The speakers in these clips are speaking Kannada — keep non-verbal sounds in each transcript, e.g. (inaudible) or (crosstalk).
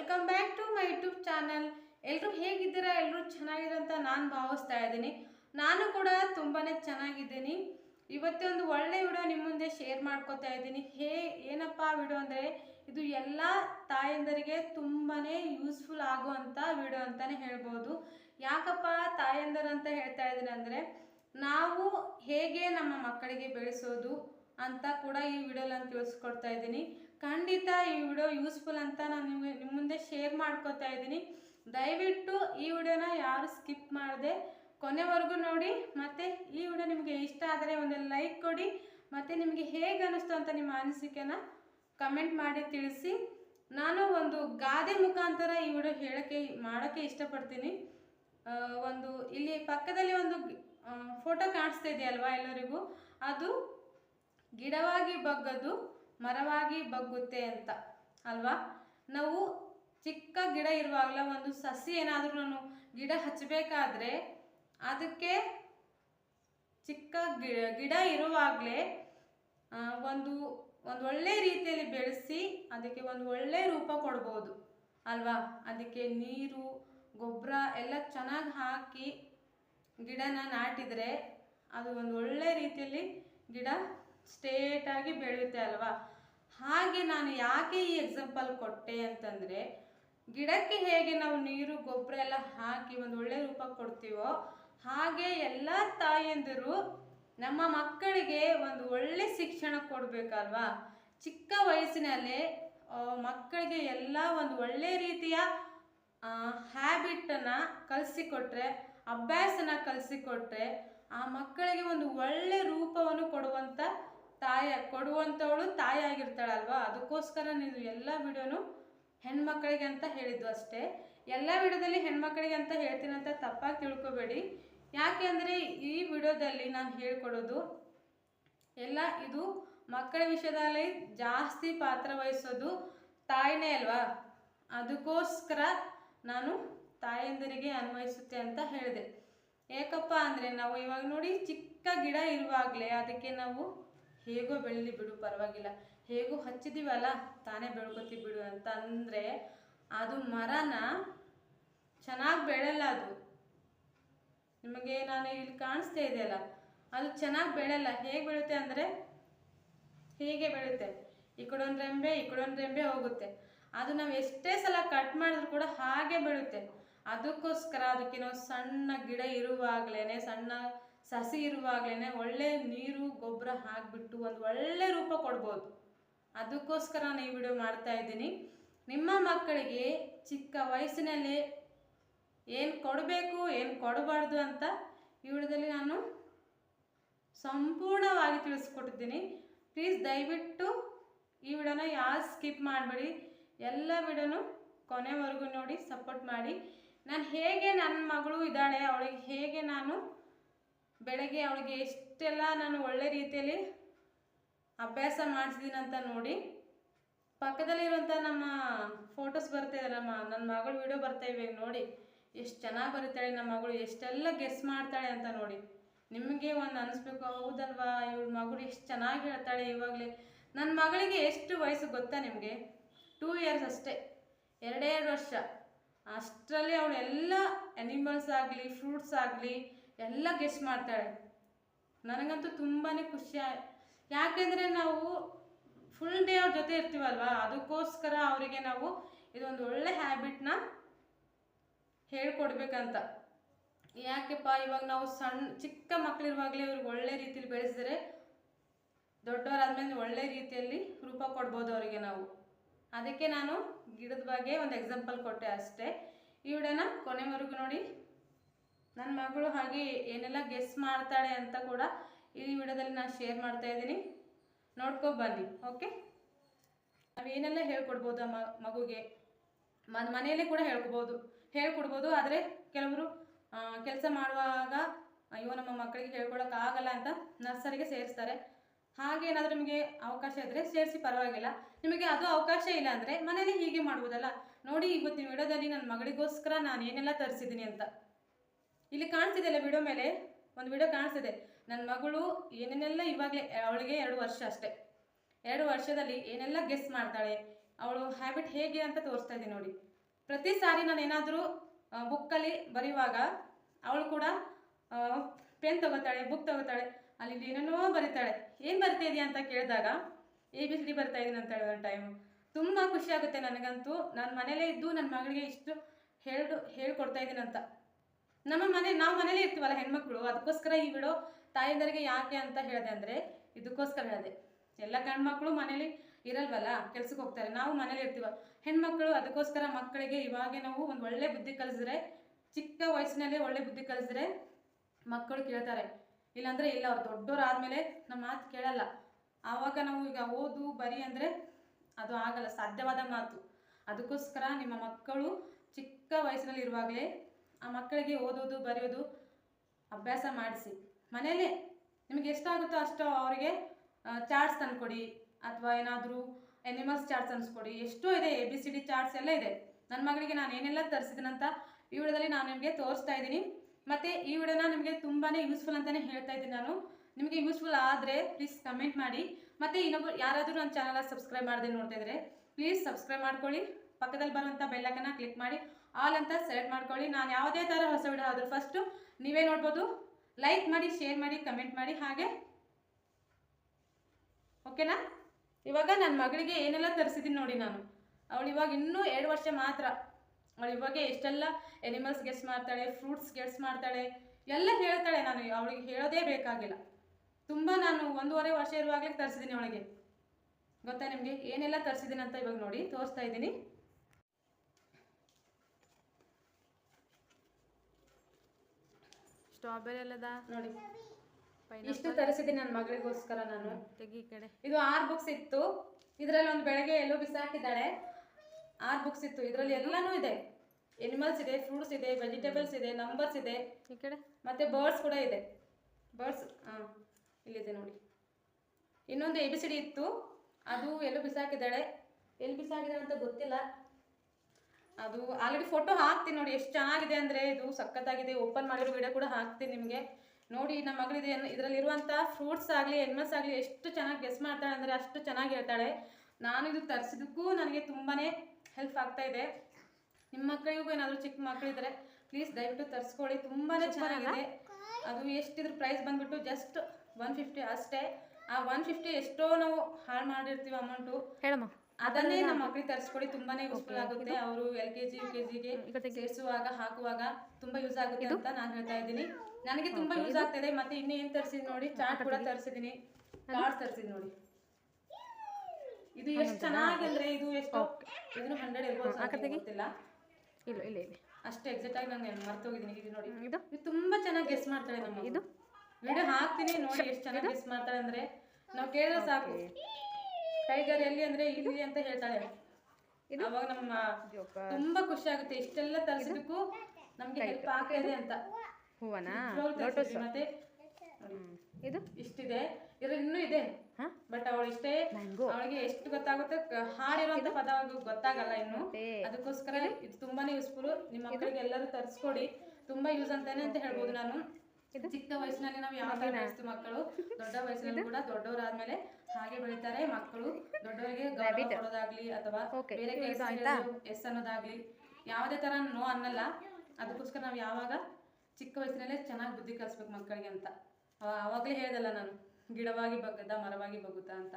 Welcome back to my YouTube channel ಎಲ್ಲರೂ ಹೇಗಿದ್ದೀರಾ? ಎಲ್ಲರೂ ಚೆನ್ನಾಗಿದೆ ಅಂತ ನಾನು ಭಾವಿಸ್ತಾ ಇದ್ದೀನಿ. ನಾನು ಕೂಡ ತುಂಬಾ ಚೆನ್ನಾಗಿದ್ದೀನಿ. ಇವತ್ತೊಂದು ಒಳ್ಳೆ ವಿಡಿಯೋ ನಿಮ್ಮ ಮುಂದೆ ಶೇರ್ ಮಾಡ್ಕೋತಾ ಇದ್ದೀನಿ. ಹೇ, ಏನಪ್ಪ ವಿಡಿಯೋ ಅಂದರೆ? ಇದು ಎಲ್ಲ ತಾಯಂದರಿಗೆ ತುಂಬಾ ಯೂಸ್ಫುಲ್ ಆಗುವಂಥ ವಿಡಿಯೋ ಅಂತಲೇ ಹೇಳ್ಬೋದು. ಯಾಕಪ್ಪ ತಾಯಂದರು ಅಂತ ಹೇಳ್ತಾ ಇದ್ದೀನಿ ಅಂದರೆ, ನಾವು ಹೇಗೆ ನಮ್ಮ ಮಕ್ಕಳಿಗೆ ಬೆಳೆಸೋದು ಅಂತ ಕೂಡ ಈ ವಿಡಿಯೋಲಿ ನಾನು ತಿಳಿಸ್ಕೊಡ್ತಾ ಇದ್ದೀನಿ. ಖಂಡಿತ ಈ ವಿಡಿಯೋ ಯೂಸ್ಫುಲ್ ಅಂತ ನಾನು ನಿಮಗೆ ನಿಮ್ಮ ಮುಂದೆ ಶೇರ್ ಮಾಡ್ಕೋತಾ ಇದ್ದೀನಿ. ದಯವಿಟ್ಟು ಈ ವಿಡಿಯೋನ ಯಾರು ಸ್ಕಿಪ್ ಮಾಡದೆ, ಕೊನೆವರೆಗೂ ನೋಡಿ. ಮತ್ತು ಈ ವಿಡಿಯೋ ನಿಮಗೆ ಇಷ್ಟ ಆದರೆ ಒಂದು ಲೈಕ್ ಕೊಡಿ. ಮತ್ತು ನಿಮಗೆ ಹೇಗೆ ಅನ್ನಿಸ್ತು ಅಂತ ನಿಮ್ಮ ಅನಿಸಿಕೆನ ಕಮೆಂಟ್ ಮಾಡಿ ತಿಳಿಸಿ. ನಾನು ಒಂದು ಗಾದೆ ಮುಖಾಂತರ ಈ ವಿಡಿಯೋ ಹೇಳೋಕ್ಕೆ, ಮಾಡೋಕ್ಕೆ ಇಷ್ಟಪಡ್ತೀನಿ. ಒಂದು ಇಲ್ಲಿ ಪಕ್ಕದಲ್ಲಿ ಒಂದು ಫೋಟೋ ಕಾಣಿಸ್ತಾ ಇದೆಯಲ್ವಾ ಎಲ್ಲರಿಗೂ? ಅದು ಗಿಡವಾಗಿ ಬಗ್ಗದು ಮರವಾಗಿ ಬಗ್ಗುತ್ತೆ ಅಂತ, ಅಲ್ವಾ? ನಾವು ಚಿಕ್ಕ ಗಿಡ ಇರುವಾಗಲೇ ಒಂದು ಸಸಿ ಏನಾದರೂ ನಾನು ಗಿಡ ಹಚ್ಚಬೇಕಾದ್ರೆ ಅದಕ್ಕೆ ಚಿಕ್ಕ ಗಿಡ ಗಿಡ ಇರುವಾಗಲೇ ಒಂದು ಒಂದು ಒಳ್ಳೆ ರೀತಿಯಲ್ಲಿ ಬೆಳೆಸಿ ಅದಕ್ಕೆ ಒಂದು ಒಳ್ಳೆ ರೂಪ ಕೊಡ್ಬೋದು, ಅಲ್ವಾ? ಅದಕ್ಕೆ ನೀರು, ಗೊಬ್ಬರ ಎಲ್ಲ ಚೆನ್ನಾಗಿ ಹಾಕಿ ಗಿಡನ ನಾಟಿದರೆ ಅದು ಒಂದು ಒಳ್ಳೆ ರೀತಿಯಲ್ಲಿ ಗಿಡ ಸ್ಟೇಟಾಗಿ ಬೆಳೆಯುತ್ತೆ, ಅಲ್ವಾ? ಹಾಗೆ ನಾನು ಯಾಕೆ ಈ ಎಕ್ಸಾಂಪಲ್ ಕೊಟ್ಟೆ ಅಂತಂದರೆ, ಗಿಡಕ್ಕೆ ಹೇಗೆ ನಾವು ನೀರು, ಗೊಬ್ಬರ ಎಲ್ಲ ಹಾಕಿ ಒಂದು ಒಳ್ಳೆ ರೂಪ ಕೊಡ್ತೀವೋ, ಹಾಗೆ ಎಲ್ಲ ತಾಯಂದಿರು ನಮ್ಮ ಮಕ್ಕಳಿಗೆ ಒಂದು ಒಳ್ಳೆ ಶಿಕ್ಷಣ ಕೊಡಬೇಕಲ್ವಾ? ಚಿಕ್ಕ ವಯಸ್ಸಿನಲ್ಲೇ ಮಕ್ಕಳಿಗೆ ಎಲ್ಲ ಒಂದು ಒಳ್ಳೆ ರೀತಿಯ ಹ್ಯಾಬಿಟನ್ನು ಕಲಿಸಿಕೊಟ್ರೆ, ಅಭ್ಯಾಸನ ಕಲಿಸಿಕೊಟ್ರೆ, ಆ ಮಕ್ಕಳಿಗೆ ಒಂದು ಒಳ್ಳೆ ರೂಪವನ್ನು ಕೊಡುವಂಥ ತಾಯ ಕೊಡುವಂಥವಳು ತಾಯಿ ಆಗಿರ್ತಾಳಲ್ವಾ? ಅದಕ್ಕೋಸ್ಕರ ನೀನು ಎಲ್ಲ ವಿಡಿಯೋನು ಹೆಣ್ಮಕ್ಳಿಗೆ ಅಂತ ಹೇಳಿದ್ದು ಅಷ್ಟೇ. ಎಲ್ಲ ವಿಡಿಯೋದಲ್ಲಿ ಹೆಣ್ಮಕ್ಳಿಗೆ ಅಂತ ಹೇಳ್ತೀನಿ ಅಂತ ತಪ್ಪಾಗಿ ತಿಳ್ಕೊಬೇಡಿ. ಯಾಕೆ ಅಂದರೆ ಈ ವಿಡಿಯೋದಲ್ಲಿ ನಾನು ಹೇಳ್ಕೊಡೋದು, ಎಲ್ಲ ಇದು ಮಕ್ಕಳ ವಿಷಯದಲ್ಲಿ ಜಾಸ್ತಿ ಪಾತ್ರ ವಹಿಸೋದು ತಾಯಿನೇ ಅಲ್ವಾ? ಅದಕ್ಕೋಸ್ಕರ ನಾನು ತಾಯಂದರಿಗೆ ಅನ್ವಯಿಸುತ್ತೆ ಅಂತ ಹೇಳಿದೆ. ಏಕಪ್ಪ ಅಂದರೆ ನಾವು ಇವಾಗ ನೋಡಿ ಚಿಕ್ಕ ಗಿಡ ಇರುವಾಗಲೇ, ಅದಕ್ಕೆ ನಾವು ಹೇಗೋ ಬೆಳೀಲಿ ಬಿಡು, ಪರವಾಗಿಲ್ಲ. ಹೇಗೋ ಹಚ್ಚಿದೀವಲ್ಲ, ತಾನೇ ಬೆಳ್ಕೊತಿ ಬಿಡು ಅಂತ ಅಂದರೆ ಅದು ಮರನ ಚೆನ್ನಾಗಿ ಬೆಳೆಯಲ್ಲ ಅದು. ನಿಮಗೆ ನಾನು ಇಲ್ಲಿ ಕಾಣಿಸ್ತಾ ಇದೆಯಲ್ಲ, ಅದು ಚೆನ್ನಾಗಿ ಬೆಳೆಯಲ್ಲ ಹೇಗೆ ಬೆಳೆಯುತ್ತೆ ಅಂದರೆ, ಹೀಗೆ ಬೆಳೆಯುತ್ತೆ? ಈ ಕಡೆ ಒಂದು ರೆಂಬೆ, ಈ ಕಡೆ ಒಂದು ರೆಂಬೆ ಹೋಗುತ್ತೆ. ಅದು ನಾವು ಎಷ್ಟೇ ಸಲ ಕಟ್ ಮಾಡಿದ್ರು ಕೂಡ ಹಾಗೆ ಬೆಳೆಯುತ್ತೆ. ಅದಕ್ಕೋಸ್ಕರ ಅದಕ್ಕೆ ನಾವು ಸಣ್ಣ ಗಿಡ ಇರುವಾಗಲೇ ಸಣ್ಣ ಸಸಿ ಇರುವಾಗಲೇ ಒಳ್ಳೆ ನೀರು, ಗೊಬ್ಬರ ಹಾಕಿಬಿಟ್ಟು ಒಂದು ಒಳ್ಳೆ ರೂಪ ಕೊಡ್ಬೋದು. ಅದಕ್ಕೋಸ್ಕರ ನಾನು ಈ ವಿಡಿಯೋ ಮಾಡ್ತಾ ಇದ್ದೀನಿ. ನಿಮ್ಮ ಮಕ್ಕಳಿಗೆ ಚಿಕ್ಕ ವಯಸ್ಸಿನಲ್ಲಿ ಏನು ಕೊಡಬೇಕು, ಏನು ಕೊಡಬಾರ್ದು ಅಂತ ಈ ವಿಡಿಯೋದಲ್ಲಿ ನಾನು ಸಂಪೂರ್ಣವಾಗಿ ತಿಳಿಸ್ಕೊಟ್ಟಿದ್ದೀನಿ. ಪ್ಲೀಸ್ ದಯವಿಟ್ಟು ಈ ವಿಡಿಯೋನ ಯಾರು ಸ್ಕಿಪ್ ಮಾಡಬೇಡಿ. ಎಲ್ಲ ವಿಡಿಯೋನು ಕೊನೆವರೆಗೂ ನೋಡಿ, ಸಪೋರ್ಟ್ ಮಾಡಿ. ನಾನು ಹೇಗೆ ನನ್ನ ಮಗಳು ಇದ್ದಾಳೆ, ಅವಳಿಗೆ ಹೇಗೆ ನಾನು ಬೆಳಗ್ಗೆ ಅವಳಿಗೆ ಎಷ್ಟೆಲ್ಲ ನಾನು ಒಳ್ಳೆ ರೀತಿಯಲ್ಲಿ ಅಭ್ಯಾಸ ಮಾಡಿಸಿದ್ದೀನಂತ ನೋಡಿ ಪಕ್ಕದಲ್ಲಿರುವಂಥ ನಮ್ಮ ಫೋಟೋಸ್ ಬರ್ತಾ ಇದ್ದಾರಮ್ಮ ನನ್ನ ಮಗಳು ವಿಡಿಯೋ ಬರ್ತಾ ಇವೆ, ನೋಡಿ. ಎಷ್ಟು ಚೆನ್ನಾಗಿ ಬರುತ್ತಾಳೆ ನಮ್ಮ ಮಗಳು, ಎಷ್ಟೆಲ್ಲ ಗೆಸ್ ಮಾಡ್ತಾಳೆ ಅಂತ ನೋಡಿ. ನಿಮಗೆ ಒಂದು ಅನಿಸ್ಬೇಕು, ಹೌದಲ್ವಾ? ಇವಳ ಮಗಳು ಎಷ್ಟು ಚೆನ್ನಾಗಿ ಹೇಳ್ತಾಳೆ ಇವಾಗಲೇ. ನನ್ನ ಮಗಳಿಗೆ ಎಷ್ಟು ವಯಸ್ಸು ಗೊತ್ತಾ ನಿಮಗೆ? ಟೂ ಇಯರ್ಸ್ ಅಷ್ಟೇ. ಎರಡೇ ಎರಡು ವರ್ಷ. ಅಷ್ಟರಲ್ಲಿ ಅವಳು ಎಲ್ಲ ಅನಿಮಲ್ಸ್ ಆಗಲಿ ಫ್ರೂಟ್ಸ್ ಆಗಲಿ ಎಲ್ಲ ಗೆಸ್ಟ್ ಮಾಡ್ತಾಳೆ. ನನಗಂತೂ ತುಂಬಾ ಖುಷಿ ಯಾಕೆಂದರೆ ನಾವು ಫುಲ್ ಡೇ ಅವ್ರ ಜೊತೆ ಇರ್ತೀವಲ್ವಾ? ಅದಕ್ಕೋಸ್ಕರ ಅವರಿಗೆ ನಾವು ಇದೊಂದು ಒಳ್ಳೆ ಹ್ಯಾಬಿಟ್ನ ಹೇಳ್ಕೊಡ್ಬೇಕಂತ. ಯಾಕೆಪ್ಪ, ಇವಾಗ ನಾವು ಸಣ್ಣ ಚಿಕ್ಕ ಮಕ್ಕಳಿರುವಾಗಲೇ ಅವ್ರಿಗೆ ಒಳ್ಳೆ ರೀತಿಯಲ್ಲಿ ಬೆಳೆಸಿದ್ರೆ ದೊಡ್ಡವರಾದ್ಮೇಲೆ ಒಳ್ಳೆ ರೀತಿಯಲ್ಲಿ ರೂಪ ಕೊಡ್ಬೋದು ಅವರಿಗೆ ನಾವು. ಅದಕ್ಕೆ ನಾನು ಗಿಡದ ಬಗ್ಗೆ ಒಂದು ಎಕ್ಸಾಂಪಲ್ ಕೊಟ್ಟೆ ಅಷ್ಟೇ. ಈ ವಿಡಿಯೋನ ಕೊನೆವರೆಗೂ ನೋಡಿ. ನನ್ನ ಮಗಳು ಹಾಗೆ ಏನೆಲ್ಲ ಗೆಸ್ ಮಾಡ್ತಾಳೆ ಅಂತ ಕೂಡ ಈ ವಿಡಿಯೋದಲ್ಲಿ ನಾನು ಶೇರ್ ಮಾಡ್ತಾ ಇದ್ದೀನಿ. ನೋಡ್ಕೊ ಬನ್ನಿ ಓಕೆ ನಾವೇನೆಲ್ಲ ಹೇಳ್ಕೊಡ್ಬೋದು ಆ ಮಗುಗೆ? ಮನೆಯಲ್ಲೇ ಕೂಡ ಹೇಳ್ಕೊಬೋದು ಹೇಳ್ಕೊಡ್ಬೋದು, ಆದರೆ ಕೆಲವರು ಕೆಲಸ ಮಾಡುವಾಗ, ಅಯ್ಯೋ, ನಮ್ಮ ಮಕ್ಕಳಿಗೆ ಹೇಳ್ಕೊಡೋಕೆ ಆಗಲ್ಲ ಅಂತ ನರ್ಸರಿಗೆ ಸೇರಿಸ್ತಾರೆ. ಹಾಗೆ ಏನಾದರೂ ನಿಮಗೆ ಅವಕಾಶ ಇದ್ದರೆ ಸೇರಿಸಿ, ಪರವಾಗಿಲ್ಲ. ನಿಮಗೆ ಅದು ಅವಕಾಶ ಇಲ್ಲ ಅಂದರೆ ಮನೇಲಿ ಹೀಗೆ ಮಾಡ್ಬೋದಲ್ಲ? ನೋಡಿ, ಇವತ್ತಿನ ವಿಡಿಯೋದಲ್ಲಿ ನನ್ನ ಮಗಳಿಗೋಸ್ಕರ ನಾನು ಏನೆಲ್ಲ ತರಿಸಿದ್ದೀನಿ ಅಂತ. ಇಲ್ಲಿ ಕಾಣಿಸ್ತಿದೆಯಲ್ಲ ವಿಡಿಯೋ ಮೇಲೆ? ಒಂದು ವಿಡಿಯೋ ಕಾಣಿಸ್ತಿದೆ. ನನ್ನ ಮಗಳು ಏನೇನೆಲ್ಲ ಇವಾಗಲೇ, ಅವಳಿಗೆ ಎರಡು ವರ್ಷ ಅಷ್ಟೇ. ಎರಡು ವರ್ಷದಲ್ಲಿ ಏನೆಲ್ಲ ಗೆಸ್ ಮಾಡ್ತಾಳೆ, ಅವಳು ಹ್ಯಾಬಿಟ್ ಹೇಗೆ ಅಂತ ತೋರಿಸ್ತಾ ಇದ್ದೀನಿ ನೋಡಿ. ಪ್ರತಿ ಸಾರಿ ನಾನು ಏನಾದರೂ ಬುಕ್ಕಲ್ಲಿ ಬರೆಯುವಾಗ ಅವಳು ಕೂಡ ಪೆನ್ ತಗೋತಾಳೆ ಬುಕ್ ತಗೋತಾಳೆ ಅಲ್ಲಿ ಏನೇನೋ ಬರೀತಾಳೆ. ಏನು ಬರ್ತಾ ಇದೆಯಾ ಅಂತ ಕೇಳಿದಾಗ ಎ ಬಿ ಸಿ ಡಿ ಬರ್ತಾ ಇದ್ದೀನಿ ಅಂತ ಹೇಳಿದ ಟೈಮ್ ತುಂಬ ಖುಷಿ ಆಗುತ್ತೆ ನನಗಂತೂ. ನಾನು ಮನೇಲೇ ಇದ್ದು ನನ್ನ ಮಗಳಿಗೆ ಇಷ್ಟು ಹೇಳ್ದು, ಹೇಳ್ಕೊಡ್ತಾ ಇದ್ದೀನಂತ ನಮ್ಮ ಮನೆ, ನಾವು ಮನೇಲೇ ಇರ್ತೀವಲ್ಲ ಹೆಣ್ಮಕ್ಳು, ಅದಕ್ಕೋಸ್ಕರ ಈ ವಿಡೋ ತಾಯಂದರಿಗೆ ಯಾಕೆ ಅಂತ ಹೇಳಿದೆ ಅಂದರೆ ಇದಕ್ಕೋಸ್ಕರ ಹೇಳಿದೆ. ಎಲ್ಲ ಗಂಡ್ಮಕ್ಳು ಮನೇಲಿ ಇರಲ್ವಲ್ಲ, ಕೆಲ್ಸಕ್ಕೆ ಹೋಗ್ತಾರೆ, ನಾವು ಮನೇಲಿ ಇರ್ತೀವ. ಹೆಣ್ಮಕ್ಳು ಅದಕ್ಕೋಸ್ಕರ ಮಕ್ಕಳಿಗೆ ಇವಾಗೆ ನಾವು ಒಂದು ಒಳ್ಳೆ ಬುದ್ಧಿ ಕಲಿಸಿದ್ರೆ, ಚಿಕ್ಕ ವಯಸ್ಸಿನಲ್ಲೇ ಒಳ್ಳೆ ಬುದ್ಧಿ ಕಲಿಸಿದ್ರೆ ಮಕ್ಕಳು ಕೇಳ್ತಾರೆ. ಇಲ್ಲಾಂದ್ರೆ ಇಲ್ಲ, ಅವ್ರು ದೊಡ್ಡೋರು ಆದಮೇಲೆ ನಮ್ಮ ಮಾತು ಕೇಳಲ್ಲ. ಆವಾಗ ನಾವು ಈಗ ಓದು, ಬರಿ ಅಂದರೆ ಅದು ಆಗಲ್ಲ, ಸಾಧ್ಯವಾದ ಮಾತು. ಅದಕ್ಕೋಸ್ಕರ ನಿಮ್ಮ ಮಕ್ಕಳು ಚಿಕ್ಕ ವಯಸ್ಸಿನಲ್ಲಿ ಇರುವಾಗಲೇ ಆ ಮಕ್ಕಳಿಗೆ ಓದೋದು ಬರೆಯೋದು ಅಭ್ಯಾಸ ಮಾಡಿಸಿ. ಮನೆಯಲ್ಲೇ ನಿಮಗೆ ಎಷ್ಟಾಗುತ್ತೋ ಅಷ್ಟು ಅವರಿಗೆ ಚಾರ್ಟ್ಸ್ ತಂದುಕೊಡಿ. ಅಥವಾ ಏನಾದರೂ ಎನಿಮಲ್ಸ್ ಚಾರ್ಟ್ಸ್ ಅನ್ಸ್ಕೊಡಿ ಎಷ್ಟೋ ಇದೆ A B C D charts ಎಲ್ಲ ಇದೆ. ನನ್ನ ಮಗಳಿಗೆ ನಾನು ಏನೆಲ್ಲ ತರಿಸಿದ್ದೀನಂತ ಈ ವಿಡಿಯೋದಲ್ಲಿ ನಾನು ನಿಮಗೆ ತೋರಿಸ್ತಾ ಇದ್ದೀನಿ. ಮತ್ತು ಈ ವಿಡಿಯೋನ ನಿಮಗೆ ತುಂಬಾ ಯೂಸ್ಫುಲ್ ಅಂತಲೇ ಹೇಳ್ತಾ ಇದ್ದೀನಿ ನಾನು. ನಿಮಗೆ ಯೂಸ್ಫುಲ್ ಆದರೆ ಪ್ಲೀಸ್ ಕಮೆಂಟ್ ಮಾಡಿ. ಮತ್ತು ಇನ್ನೊಬ್ಬರು ಯಾರಾದರೂ ನನ್ನ ಚಾನಲ್ ಸಬ್ಸ್ಕ್ರೈಬ್ ಮಾಡದೆ ನೋಡ್ತಾ ಇದ್ದರೆ ಪ್ಲೀಸ್ ಸಬ್ಸ್ಕ್ರೈಬ್ ಮಾಡ್ಕೊಳ್ಳಿ. ಪಕ್ಕದಲ್ಲಿ ಬರುವಂಥ ಬೆಲ್ಲಕನ್ನು ಕ್ಲಿಕ್ ಮಾಡಿ. ಆಲ್ ಅಂತ ಸೆಲೆಕ್ಟ್ ಮಾಡ್ಕೊಳ್ಳಿ. ನಾನು ಯಾವುದೇ ಥರ ಹೊಸ ವಿಡಿಯೋ ಆದರೂ ಫಸ್ಟು ನೀವೇ ನೋಡ್ಬೋದು. ಲೈಕ್ ಮಾಡಿ ಶೇರ್ ಮಾಡಿ ಕಮೆಂಟ್ ಮಾಡಿ, ಹಾಗೆ. ಓಕೆನಾ ಇವಾಗ ನನ್ನ ಮಗಳಿಗೆ ಏನೆಲ್ಲ ತರಿಸಿದ್ದೀನಿ ನೋಡಿ ನಾನು. ಅವಳು ಇವಾಗ ಇನ್ನೂ ಎರಡು ವರ್ಷ ಮಾತ್ರ. ಅವಳು ಇವಾಗ ಎಷ್ಟೆಲ್ಲ ಎನಿಮಲ್ಸ್ ಗೆಸ್ ಮಾಡ್ತಾಳೆ ಫ್ರೂಟ್ಸ್ ಗೆಸ್ ಮಾಡ್ತಾಳೆ, ಎಲ್ಲ ಹೇಳ್ತಾಳೆ ನಾನು. ಅವಳಿಗೆ ಹೇಳೋದೇ ಬೇಕಾಗಿಲ್ಲ. ತುಂಬ ನಾನು ಒಂದೂವರೆ ವರ್ಷ ಇರುವಾಗಲೇ ತರಿಸಿದ್ದೀನಿ ಅವಳಿಗೆ. ಗೊತ್ತಾ ನಿಮಗೆ? ಏನೆಲ್ಲ ತರಿಸಿದ್ದೀನಿ ಅಂತ ಇವಾಗ ನೋಡಿ, ತೋರಿಸ್ತಾ ಇದ್ದೀನಿ. ಸ್ಟ್ರಾಬೆರಿ ಎಲ್ಲದ ನೋಡಿ. ಇಷ್ಟು ತರಿಸಿದ್ದೀನಿ ನನ್ನ ಮಗಳಿಗೋಸ್ಕರ ನಾನು. ತೆಗಿ ಕಡೆ. ಇದು ಆರು ಬುಕ್ಸ್ ಇತ್ತು. ಇದರಲ್ಲಿ ಒಂದು ಬೆಳಗ್ಗೆ ಎಲ್ಲೋ ಬಿಸಾಕಿದ್ದಾಳೆ. ಆರು ಬುಕ್ಸ್ ಇತ್ತು. ಇದರಲ್ಲಿ ಎಲ್ಲನೂ ಇದೆ. ಎನಿಮಲ್ಸ್ ಇದೆ ಫ್ರೂಟ್ಸ್ ಇದೆ ವೆಜಿಟೇಬಲ್ಸ್ ಇದೆ ನಂಬರ್ಸ್ ಇದೆ. ಈ ಕಡೆ? ಮತ್ತು ಬರ್ಡ್ಸ್ ಕೂಡ ಇದೆ. ಬರ್ಡ್ಸ್ ಹಾಂ ಇಲ್ಲಿದೆ ನೋಡಿ. ಇನ್ನೊಂದು ಎ ಬಿ ಸಿ ಡಿ ಇತ್ತು. ಅದು ಎಲ್ಲೋ ಬಿಸಾಕಿದ್ದಾಳೆ. ಎಲ್ಲಿ ಬಿಸಾಕಿದ್ದಾಳೆ ಅಂತ ಗೊತ್ತಿಲ್ಲ. ಅದು ಆಲ್ರೆಡಿ ಫೋಟೋ ಹಾಕ್ತೀನಿ ನೋಡಿ ಎಷ್ಟು ಚೆನ್ನಾಗಿದೆ ಅಂದರೆ ಇದು ಸಖತ್ತಾಗಿದೆ. ಓಪನ್ ಮಾಡಿರೋ ವಿಡಿಯೋ ಕೂಡ ಹಾಕ್ತೀನಿ ನಿಮಗೆ. ನೋಡಿ ನಮ್ಮ ಮಗಳಿದೆ ಇದರಲ್ಲಿರುವಂಥ ಫ್ರೂಟ್ಸ್ ಆಗಲಿ ಎಣ್ಮಸ್ ಆಗಲಿ ಎಷ್ಟು ಚೆನ್ನಾಗಿ ಗೆಸ್ ಮಾಡ್ತಾಳೆ ಅಂದರೆ ಅಷ್ಟು ಚೆನ್ನಾಗಿ ಹೇಳ್ತಾಳೆ. ನಾನು ಇದು ತರಿಸಿದಕ್ಕೂ ನನಗೆ ತುಂಬಾ ಹೆಲ್ಪ್ ಆಗ್ತಾ ಇದೆ. ನಿಮ್ಮ ಮಕ್ಕಳಿಗೂ ಏನಾದರೂ ಚಿಕ್ಕ ಮಕ್ಕಳಿದ್ರೆ ಪ್ಲೀಸ್ ದಯವಿಟ್ಟು ತರಿಸ್ಕೊಳ್ಳಿ. ತುಂಬಾ ಚೆನ್ನಾಗಿದೆ. ಅದು ಎಷ್ಟಿದ್ರ ಪ್ರೈಸ್ ಬಂದುಬಿಟ್ಟು ಜಸ್ಟ್ ಒನ್ ಫಿಫ್ಟಿ ಅಷ್ಟೇ. ಆ ಒನ್ ಫಿಫ್ಟಿ ಎಷ್ಟೋ ನಾವು ಹಾಳು ಮಾಡಿರ್ತೀವಿ ಅಮೌಂಟು ಹೇಳಮ್ಮ. ಅದನ್ನೇ ನಮ್ಮ ಮಕ್ಕಳಿಗೆ ತರಿಸ್ಕೊಡಿ ತುಂಬಾನೇ ಯೂಸ್ಫುಲ್ ಆಗುತ್ತೆ. ಅವರು L K G U K ಜಿಗೆ ಸೇರಿಸುವಾಗ ಹಾಕುವಾಗ ತುಂಬಾ ಯೂಸ್ ಆಗುತ್ತೆ ಅಂತ ನಾನು ಹೇಳ್ತಾ ಇದ್ದೀನಿ. ನನಗೆ ತುಂಬಾ ಯೂಸ್ ಆಗ್ತಿದೆ ಮತ್ತೆ ಇನ್ನೇನ್ ಏನ್ ತರಿಸಿದ್ ನೋಡಿ? ಚಾಟ್ ಕೂಡ ತರಿಸಿದೀನಿ. ಚಾಟ್ ತರಿಸಿದ್ ನೋಡಿ. ಇದು ಎಷ್ಟು ಚೆನ್ನಾಗಿ ಅಂದ್ರೆ ಇದು ಎಷ್ಟು? ಇದನ್ನು ಹಂಡ್ರೆಡ್ ಇರ್ಬೋದು ಗೊತ್ತಿಲ್ಲ. ಇಲ್ಲ ಇಲ್ಲ ಇಲ್ಲ. ಅಷ್ಟೇ ಎಕ್ಸಾಕ್ಟ್ ಆಗಿ ನಾನು ಮರ್ತೋಗಿದ್ದೀನಿ ಇದು ನೋಡಿ. ಇದು? ತುಂಬಾ ಚೆನ್ನಾಗಿ ಗೆಸ್ ಮಾಡ್ತಾಳೆ ನಮ್ಮ ಇದು? ವಿಡಿಯೋ ಹಾಕ್ತೀನಿ ನೋಡಿ ಎಷ್ಟು ಚೆನ್ನಾಗಿ ಗೆಸ್ ಮಾಡ್ತಾಳೆ ಅಂದ್ರೆ. ನಾವು ಕೇಳಿದ್ರೆ ಸಾಕು. ಟೈಗರ್ ಎಲ್ಲಿ ಅಂದ್ರೆ ಇಲ್ಲಿ ಅಂತ ಹೇಳ್ತಾಳೆ. ಅವಾಗ ನಮ್ಮ ತುಂಬಾ ಖುಷಿ ಆಗುತ್ತೆ. ಇಷ್ಟೆಲ್ಲ ತರಿಸಬೇಕು ನಮ್ಗೆ ಹೆಲ್ಪ್ ಆಗ್ತಿದೆ ಅಂತ. ಹೂವನಾ? ಮತ್ತೆ. ಇದು? ಇಷ್ಟಿದೆ. ಇದ್ರ ಇನ್ನೂ ಇದೆ. ಬಟ್ ಅವಳು ಇಷ್ಟೇ. ಅವಳಿಗೆ ಎಷ್ಟು ಗೊತ್ತಾಗುತ್ತೆ? ಹಾಡಿರುವಂತ ಪದ ಗೊತ್ತಾಗಲ್ಲ ಇನ್ನು. ಅದಕ್ಕೋಸ್ಕರ ಇದು? ತುಂಬಾನೇ ಯೂಸ್ಫುಲ್ ನಿಮ್ಮ ಮಕ್ಕಳಿಗೆ ಎಲ್ಲರೂ ತರಿಸ್ಕೊಡಿ. ತುಂಬಾ ಯೂಸ್ ಅಂತಾನೆ ಅಂತ ಹೇಳ್ಬೋದು ನಾನು. ಚಿಕ್ಕ ವಯಸ್ಸಿನಲ್ಲಿ ನಾವು ಯಾವ ತರ ಮಕ್ಕಳು? ದೊಡ್ಡ ವಯಸ್ಸಿನಲ್ಲಿ ಕೂಡ ದೊಡ್ಡವರಾದ್ಮೇಲೆ ಹಾಗೆ ಬೆಳಿತಾರೆ ಮಕ್ಕಳು. ದೊಡ್ಡವರಿಗೆ ಗೌರವ ಕೊಡೋದಾಗ್ಲಿ ಅಥವಾ. ಬೇರೆ ಕೆಲಸ ಎಸ್ ಅನ್ನೋದಾಗ್ಲಿ ಯಾವುದೇ ತರ ನೋ ಅನ್ನಲ್ಲ. ಅದಕ್ಕೋಸ್ಕರ ನಾವು ಯಾವಾಗ ಚಿಕ್ಕ ವಯಸ್ಸಿನಲ್ಲೇ ಚೆನ್ನಾಗಿ ಬುದ್ಧಿ ಕಲಿಸ್ಬೇಕು ಮಕ್ಕಳಿಗೆ ಅಂತ. ಅವಾಗ್ಲೇ ಆವಾಗಲೇ ಹೇಳ್ದಲ್ಲ ನಾನು ಗಿಡವಾಗಿ ಬಗ್ಗದ ಮರವಾಗಿ ಬಗ್ಗುತ್ತಾ ಅಂತ.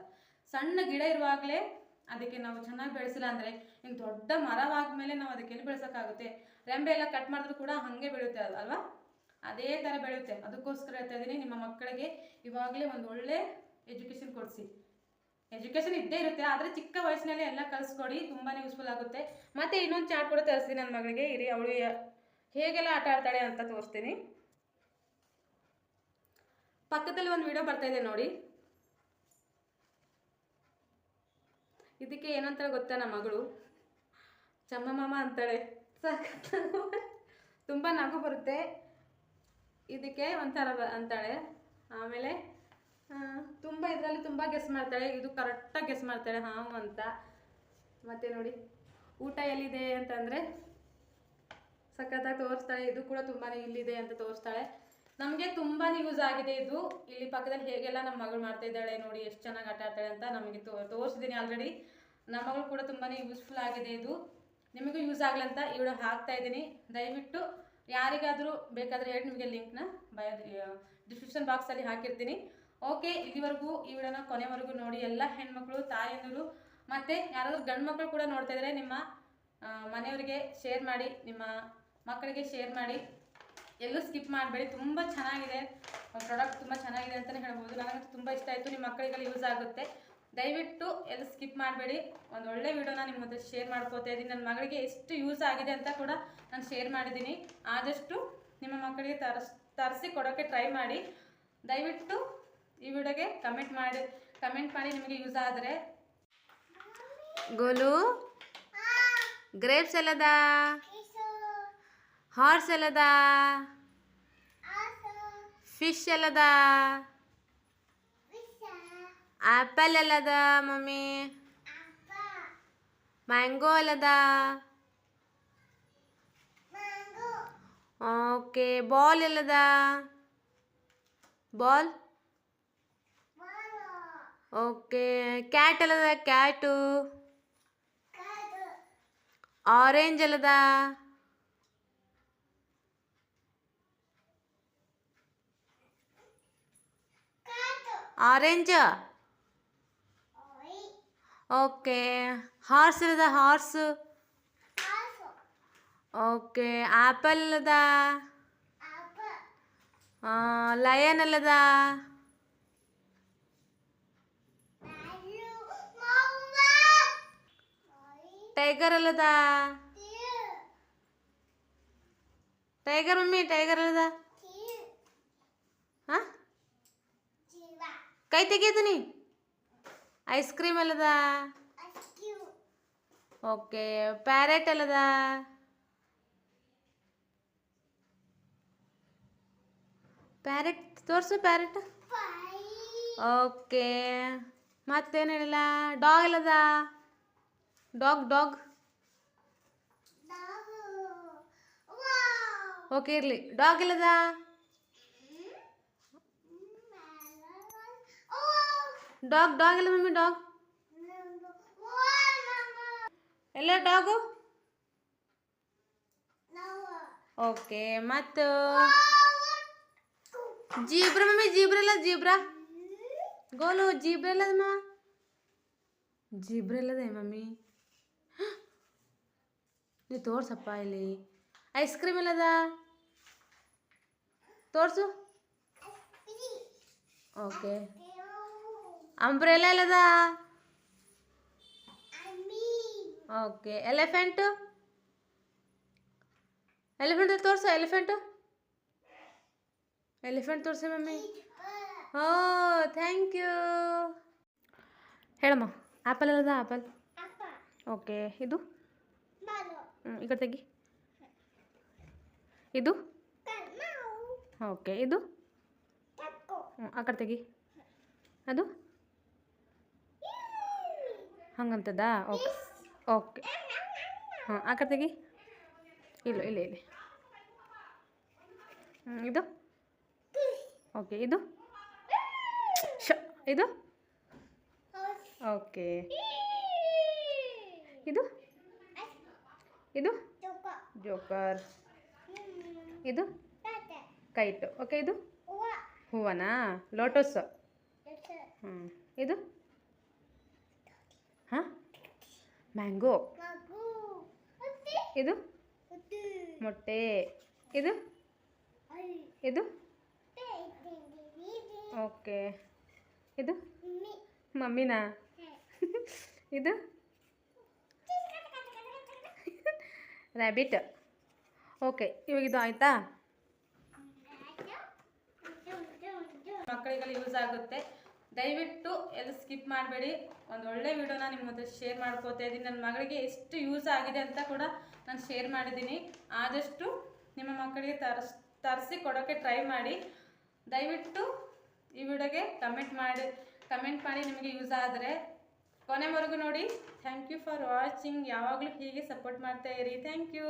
ಸಣ್ಣ ಗಿಡ ಇರುವಾಗಲೇ ಅದಕ್ಕೆ ನಾವು ಚೆನ್ನಾಗಿ ಬೆಳೆಸಿಲ್ಲ ಅಂದರೆ ಇನ್ನು ದೊಡ್ಡ ಮರವಾದ್ಮೇಲೆ ನಾವು ಅದಕ್ಕೆ ಎಲ್ಲಿ ಬೆಳೆಸೋಕ್ಕಾಗುತ್ತೆ? ರೆಂಬೆ ಎಲ್ಲ ಕಟ್ ಮಾಡಿದ್ರು ಕೂಡ ಹಾಗೆ ಬೆಳೆಯುತ್ತೆ ಅಲ್ವಾ? ಅದೇ ಥರ ಬೆಳೆಯುತ್ತೆ. ಅದಕ್ಕೋಸ್ಕರ ಹೇಳ್ತಾ ಇದ್ದೀನಿ ನಿಮ್ಮ ಮಕ್ಕಳಿಗೆ ಇವಾಗಲೇ ಒಂದು ಒಳ್ಳೆ ಎಜುಕೇಷನ್ ಕೊಡಿಸಿ ಎಜುಕೇಷನ್ ಇದ್ದೇ ಇರುತ್ತೆ, ಆದರೆ ಚಿಕ್ಕ ವಯಸ್ಸಿನಲ್ಲೇ ಎಲ್ಲ ಕಲಿಸ್ಕೊಡಿ ತುಂಬಾ ಯೂಸ್ಫುಲ್ ಆಗುತ್ತೆ. ಮತ್ತು ಇನ್ನೊಂದು ಚಾಟ್ ಕೂಡ ತರಿಸ್ತೀನಿ ನನ್ನ ಮಗಳಿಗೆ, ಇರಿ, ಅವಳು ಹೇಗೆಲ್ಲ ಆಟ ಆಡ್ತಾಳೆ ಅಂತ ತೋರಿಸ್ತೀನಿ. ಪಕ್ಕದಲ್ಲಿ ಒಂದು ವಿಡಿಯೋ ಬರ್ತಾ ಇದೆ ನೋಡಿ. ಇದಕ್ಕೆ ಏನಂತಾಳೆ ಗೊತ್ತಾ ನಮ್ಮ ಮಗಳು? ಚಮ್ಮಮ್ಮ ಅಂತಾಳೆ. ಸಖತ್ ತುಂಬ ನಗು ಬರುತ್ತೆ. ಇದಕ್ಕೆ ಒಂಥರ ಅಂತಾಳೆ. ಆಮೇಲೆ ತುಂಬ ಇದರಲ್ಲಿ ತುಂಬ ಗೆಸ್ ಮಾಡ್ತಾಳೆ. ಇದು ಕರೆಕ್ಟಾಗಿ ಗೆಸ್ ಮಾಡ್ತಾಳೆ. ಹಾಂ ಅಂತ. ಮತ್ತೆ ನೋಡಿ. ಊಟ ಎಲ್ಲಿದೆ ಅಂತಂದರೆ ಸಖತ್ತಾಗಿ ತೋರಿಸ್ತಾಳೆ. ಇದು ಕೂಡ ತುಂಬಾ ಇಲ್ಲಿದೆ ಅಂತ ತೋರಿಸ್ತಾಳೆ. ನಮಗೆ ತುಂಬಾ ಯೂಸ್ ಆಗಿದೆ ಇದು. ಇಲ್ಲಿ ಪಕ್ಕದಲ್ಲಿ ಹೇಗೆಲ್ಲ ನಮ್ಮ ಮಗಳು ಮಾಡ್ತಾ ಇದ್ದಾಳೆ ನೋಡಿ, ಎಷ್ಟು ಚೆನ್ನಾಗಿ ಆಟ ಆಡ್ತಾಳೆ ಅಂತ ನಮಗೆ ತೋರಿಸಿದ್ದೀನಿ ಆಲ್ರೆಡಿ ನಮ್ಮ ಮಗಳು ಕೂಡ ತುಂಬಾ ಯೂಸ್ಫುಲ್ ಆಗಿದೆ ಇದು. ನಿಮಗೂ ಯೂಸ್ ಆಗಲಿ ಅಂತ ಇವಳು ಹಾಕ್ತಾ ಇದ್ದೀನಿ. ದಯವಿಟ್ಟು ಯಾರಿಗಾದರೂ ಬೇಕಾದರೆ ಹೇಳಿ, ನಿಮಗೆ ಲಿಂಕ್ನ ಬಯ ಡಿಸ್ಕ್ರಿಪ್ಷನ್ ಬಾಕ್ಸಲ್ಲಿ ಹಾಕಿರ್ತೀನಿ. ಓಕೆ, ಇಲ್ಲಿವರೆಗೂ ಈ ವಿಡಿಯೋನ ಕೊನೆವರೆಗೂ ನೋಡಿ. ಎಲ್ಲ ಹೆಣ್ಮಕ್ಳು, ತಾಯಂದಿರು, ಮತ್ತು ಯಾರಾದರೂ ಗಂಡು ಮಕ್ಕಳು ಕೂಡ ನೋಡ್ತಾ ಇದ್ದಾರೆ ನಿಮ್ಮ ಮನೆಯವರಿಗೆ ಶೇರ್ ಮಾಡಿ, ನಿಮ್ಮ ಮಕ್ಕಳಿಗೆ ಶೇರ್ ಮಾಡಿ. ಎಲ್ಲೂ ಸ್ಕಿಪ್ ಮಾಡಬೇಡಿ. ತುಂಬ ಚೆನ್ನಾಗಿದೆ. ಪ್ರಾಡಕ್ಟ್ ತುಂಬ ಚೆನ್ನಾಗಿದೆ ಅಂತಲೇ ಹೇಳ್ಬೋದು. ನನಗಂತೂ ತುಂಬ ಇಷ್ಟ ಆಯಿತು. ನಿಮ್ಮ ಮಕ್ಕಳಿಗೆಲ್ಲ ಯೂಸ್ ಆಗುತ್ತೆ. ದಯವಿಟ್ಟು ಎಲ್ಲ ಸ್ಕಿಪ್ ಮಾಡಬೇಡಿ. ಒಂದು ಒಳ್ಳೆ ವಿಡಿಯೋನ ನಿಮ್ಮ ಜೊತೆ ಶೇರ್ ಮಾಡ್ಕೋತಾ ಇದ್ದೀನಿ. ನನ್ನ ಮಗಳಿಗೆ ಎಷ್ಟು ಯೂಸ್ ಆಗಿದೆ ಅಂತ ಕೂಡ ನಾನು ಶೇರ್ ಮಾಡಿದ್ದೀನಿ. ಆದಷ್ಟು ನಿಮ್ಮ ಮಕ್ಕಳಿಗೆ ತರಿಸ್, ತರಿಸಿ ಕೊಡೋಕ್ಕೆ ಟ್ರೈ ಮಾಡಿ. ದಯವಿಟ್ಟು ಈ ವಿಡಿಯೋಗೆ ಕಮೆಂಟ್ ಮಾಡಿ ಕಮೆಂಟ್ ಮಾಡಿ ನಿಮಗೆ ಯೂಸ್ ಆದರೆ. ಗೋಲು ಗ್ರೇಪ್ಸ್ ಎಲ್ಲದ? ಹಾರ್ಸ್ ಎಲ್ಲದ? ಫಿಶ್ ಎಲ್ಲದ? ಆ್ಯಪಲ್ ಎಲ್ಲದ ಮಮ್ಮಿ? ಮ್ಯಾಂಗೋ ಅಲ್ಲದ ಓಕೆ ಬಾಲ್ ಎಲ್ಲದ? ಬಾಲ್ ಓಕೆ ಕ್ಯಾಟ್ ಅಲ್ಲದ ಕ್ಯಾಟು ಆರೆಂಜ್ ಅಲ್ಲದ ಆರೆಂಜ್ ಓಕೆ ಹಾರ್ಸ್ ಇಲ್ಲದ ಹಾರ್ಸ್ ಓಕೆ ಆ್ಯಪಲ್ ಅಲ್ಲದ ಲಯನ್ ಎಲ್ಲದ? ಟೈಗರ್ ಅಲ್ಲದ? ಟೈಗರ್ ಮಮ್ಮಿ ಟೈಗರ್ ಅಲ್ಲದ? ಹಾಂ? ಕೈ ತೆಗಿಯದನಿ ಐಸ್ ಕ್ರೀಮ್ ಅಲ್ಲದ? ಓಕೆ ಪ್ಯಾರೆಟ್ ಅಲ್ಲದ? ಪ್ಯಾರೆಟ್ ತೋರಿಸು ಪ್ಯಾರೆಟ್ ಓಕೆ ಮತ್ತೇನು ಹೇಳಿಲ್ಲ? ಡಾಗ್ ಎಲ್ಲದ ಡಾಗ್ ಡಾಗ್ ಓಕೆ ಇರಲಿ. ಡಾಗ್ ಇಲ್ಲದ? ಡಾಗ್ ಡಾಗ್ ಇಲ್ಲ ಮಮ್ಮಿ ಡಾಗ್ ಎಲ್ಲ ಡಾಗು ಓಕೆ ಮತ್ತು? ಜೀಬ್ರಾ ಮಮ್ಮಿ ಜೀಬ್ರ ಇಲ್ಲ ಜೀಬ್ರಾ? ಗೋಲು ಜೀಬ್ರ ಇಲ್ಲದ ಮಾ? ಜೀಬ್ರಾ ಇಲ್ಲದೆ ಮಮ್ಮಿ. ನೀವು ತೋರ್ಸಪ್ಪ ಇಲ್ಲಿ. ಐಸ್ ಕ್ರೀಮ್ ಇಲ್ಲದ ತೋರಿಸು. ಓಕೆ ಅಂಬ್ರೆಲ್ಲ ಇಲ್ಲದ ಓಕೆ ಎಲಿಫೆಂಟು ಎಲಿಫೆಂಟ್ ತೋರಿಸು ಎಲಿಫೆಂಟು ಎಲಿಫೆಂಟ್ ತೋರಿಸಿ ಮಮ್ಮಿ. ಓ ಥ್ಯಾಂಕ್ ಯು ಹೇಳಮ್ಮ ಆ್ಯಪಲ್ ಅಲ್ಲದ ಆ್ಯಪಲ್ ಓಕೆ ಇದು? ಹ್ಮ್, ಈ ಕಡೆ ತೆಗಿ ಇದು ಓಕೆ ಇದು ಹ್ಮ್, ಆ ಕಡೆ ತೆಗಿ ಅದು ಹಂಗಂತದಾ ಓಕೆ ಓಕೆ ಹಾಂ ಆ ಕಡೆ ತೆಗಿ ಇಲ್ಲ ಇಲ್ಲ ಇಲ್ಲ ಹ್ಮ್, ಇದು ಓಕೆ ಇದು ಶ ಇದು ಓಕೆ ಇದು ಇದು? ಜೋಕರ್. ಇದು? ಕೈಟು. ಓಕೆ ಇದು? ಹೂವನಾ? ಲೋಟಸ್ ಹ್ಞೂ ಇದು? ಹಾಂ? ಮ್ಯಾಂಗೋ. ಇದು? ಮೊಟ್ಟೆ. ಇದು? ಇದು? ಓಕೆ. ಇದು? ಮಮ್ಮಿನಾ? (laughs) ಇದು? ರ್ಯಾಬಿಟ್ ಓಕೆ ಇವಾಗ ಇದು ಆಯಿತಾ? ಮಕ್ಕಳಿಗೆಲ್ಲ ಯೂಸ್ ಆಗುತ್ತೆ. ದಯವಿಟ್ಟು ಎಲ್ಲ ಸ್ಕಿಪ್ ಮಾಡಬೇಡಿ. ಒಂದು ಒಳ್ಳೆ ವಿಡಿಯೋನ ನಿಮ್ಮ ಹತ್ರ ಶೇರ್ ಮಾಡ್ಕೋತಾ ಇದ್ದೀನಿ. ನನ್ನ ಮಗಳಿಗೆ ಎಷ್ಟು ಯೂಸ್ ಆಗಿದೆ ಅಂತ ಕೂಡ ನಾನು ಶೇರ್ ಮಾಡಿದ್ದೀನಿ. ಆದಷ್ಟು ನಿಮ್ಮ ಮಕ್ಕಳಿಗೆ ತರಿಸ್, ತರಿಸಿ ಕೊಡೋಕ್ಕೆ ಟ್ರೈ ಮಾಡಿ. ದಯವಿಟ್ಟು ಈ ವಿಡಿಯೋಗೆ ಕಮೆಂಟ್ ಮಾಡಿ ಕಮೆಂಟ್ ಮಾಡಿ ನಿಮಗೆ ಯೂಸ್ ಆದರೆ ಕೊನೆವರೆಗೂ ನೋಡಿ. ಥ್ಯಾಂಕ್ ಯು ಫಾರ್ ವಾಚಿಂಗ್ ಯಾವಾಗಲೂ ಹೀಗೆ ಸಪೋರ್ಟ್ ಮಾಡ್ತಾ ಇರಿ. Thank you